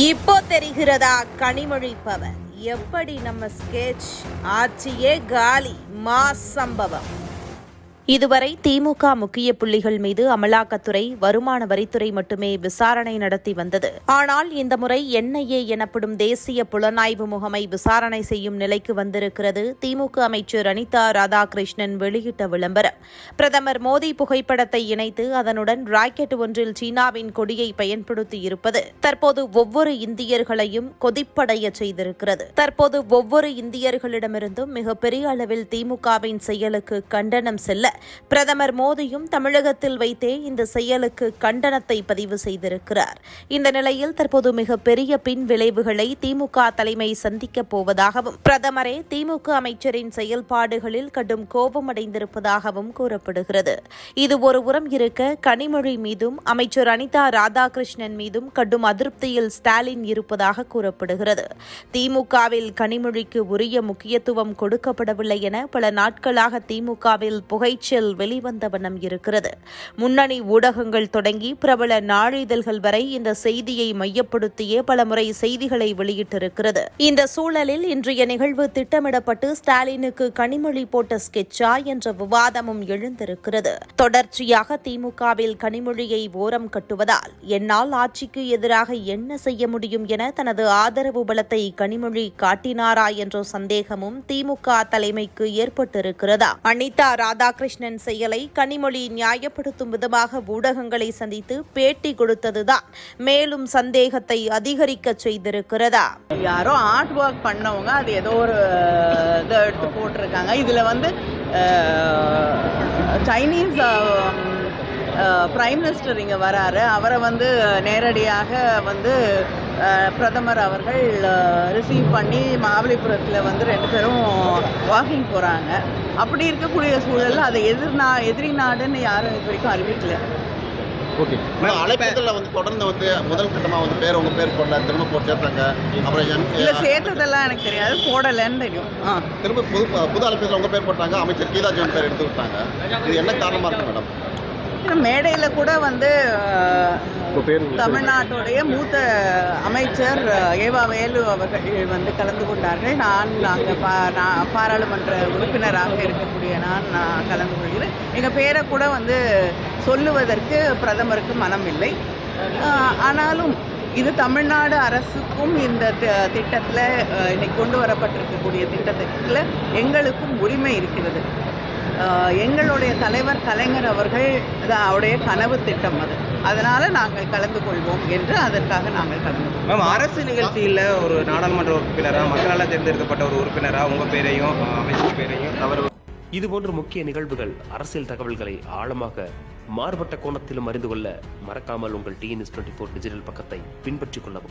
இப்போ தெரிகிறதா கனிமொழி பவர் எப்படி நம்ம ஸ்கெட்ச் ஆட்சியே காலி மாஸ் சம்பவம். இதுவரை திமுக முக்கிய புள்ளிகள் மீது அமலாக்கத்துறை வருமான வரித்துறை மட்டுமே விசாரணை நடத்தி வந்தது. ஆனால் இந்த முறை என்ஐஏ எனப்படும் தேசிய புலனாய்வு முகமை விசாரணை செய்யும் நிலைக்கு வந்திருக்கிறது திமுக அமைச்சர் அனிதா ராதாகிருஷ்ணன் வெளியிட்ட விளம்பரம். பிரதமர் மோடி புகைப்படத்தை இணைத்து அதனுடன் ராக்கெட் ஒன்றில் சீனாவின் கொடியை பயன்படுத்தி இருப்பது தற்போது ஒவ்வொரு இந்தியர்களையும் கொதிப்படைய செய்திருக்கிறது. தற்போது ஒவ்வொரு இந்தியர்களிடமிருந்தும் மிகப்பெரிய அளவில் திமுகவின் செயலுக்கு கண்டனம் செல்ல பிரதமர் மோடியும் தமிழகத்தில் வைத்தே இந்த செயலுக்கு கண்டனத்தை பதிவு செய்திருக்கிறார். இந்த நிலையில் தற்போது மிகப்பெரிய பின் விளைவுகளை திமுக தலைமை சந்திக்கப் போவதாகவும் பிரதமரே திமுக அமைச்சரின் செயல்பாடுகளில் கடும் கோபம் அடைந்திருப்பதாகவும் கூறப்படுகிறது. இது ஒரு உரம் இருக்க கனிமொழி மீதும் அமைச்சர் அனிதா ராதாகிருஷ்ணன் மீதும் கடும் அதிருப்தியில் ஸ்டாலின் இருப்பதாக கூறப்படுகிறது. திமுகவில் கனிமொழிக்கு உரிய முக்கியத்துவம் கொடுக்கப்படவில்லை என பல நாட்களாக திமுகவில் புகை புகைச்சல் வெளிவந்த வண்ணம் இருக்கிறது. முன்னணி ஊடகங்கள் தொடங்கி பிரபல நாளிதழ்கள் வரை இந்த செய்தியை மையப்படுத்தியே பலமுறை செய்திகளை வெளியிட்டிருக்கிறது. இந்த சூழலில் இன்றைய நிகழ்வு திட்டமிடப்பட்டு ஸ்டாலினுக்கு கனிமொழி போட்ட ஸ்கெட்சா என்ற விவாதமும் எழுந்திருக்கிறது. தொடர்ச்சியாக திமுகவில் கனிமொழியை ஓரம் கட்டுவதால் என்னால் ஆட்சிக்கு எதிராக என்ன செய்ய முடியும் என தனது ஆதரவு பலத்தை கனிமொழி காட்டினாரா என்ற சந்தேகமும் திமுக தலைமைக்கு ஏற்பட்டிருக்கிறதா? அனிதா ராதாகிருஷ்ணன் செயலை கனிமொழி நியாயப்படுத்தும் விதமாக ஊடகங்களை சந்தித்து பேட்டி கொடுத்ததுதான். மேலும் சந்தேகத்தை அதிகரிக்க செய்திருக்கிறதா? யாரோ ஆர்ட் ஒர்க் பண்ணவங்க அது ஏதோ ஒரு இதை எடுத்து போட்டிருக்காங்க. இதில் வந்து சைனீஸ் பிரைம் மினிஸ்டர் இங்கே வராரு. அவரை வந்து நேரடியாக வந்து பிரதமர் அவர்கள் ரிசீவ் பண்ணி மகாபலிபுரத்தில் வந்து ரெண்டு பேரும் வாக்கிங் போகிறாங்க அப்படி இருக்கக்கூடிய சூழலில் அதை எதிர் நா எதிரி நாடுன்னு யாரும் இது வரைக்கும் அறிவிக்கல. ஓகே ஆனா அழைப்பதில் வந்து தொடர்ந்து வந்து முதல் கட்டமா வந்து பேர் உங்க பேர் போடல திரும்ப போட்டு சேர்த்தாங்க. அப்புறம் என்- இல்லை சேர்த்ததெல்லாம் எனக்கு தெரியாது. போடலைன்னு தெரியும். ஆ. திரும்ப புது புது அழைப்பதில் உங்க பேர் போட்டாங்க அமைச்சர் கீதா பேர் எடுத்து விட்டாங்க. இது என்ன காரணமா இருக்கு மேடம்? மேடையில் கூட வந்து தமிழ்நாட்டுடைய மூத்த அமைச்சர் ஏவா வேலு அவர்கள் வந்து கலந்து கொண்டார்கள். நான் அங்கே பா நான் பாராளுமன்ற உறுப்பினராக இருக்கக்கூடிய நான் நான் கலந்து கொள்கிறேன். எங்கள் பேரை கூட வந்து சொல்லுவதற்கு பிரதமருக்கு மனம் இல்லை. ஆனாலும் இது தமிழ்நாடு அரசுக்கும் இந்த திட்டத்தில் இன்னைக்கு கொண்டு வரப்பட்டிருக்கக்கூடிய திட்டத்தில் எங்களுக்கும் உரிமை இருக்குது எங்களுடைய தலைவர் கலைஞர் அவர்கள் அவருடைய கனவு திட்டம் அது. அதனால நாங்கள் கலந்து கொள்வோம் என்று அதற்காக நாங்கள் கலந்து மேம் அரசு நிகழ்ச்சியில் ஒரு நாடாளுமன்ற உறுப்பினராக மக்களால் தேர்ந்தெடுக்கப்பட்ட ஒரு உறுப்பினராக உங்கள் பேரையும் அமைச்சர் பேரையும் தவறு இதுபோன்ற முக்கிய நிகழ்வுகள் அரசியல் தகவல்களை ஆழமாக மாறுபட்ட கோணத்திலும் அறிந்து கொள்ள மறக்காமல் உங்கள் டிஎன்எஸ் டுவெண்ட்டி ஃபோர் டிஜிட்டல் பக்கத்தை பின்பற்றிக் கொள்ளவும்.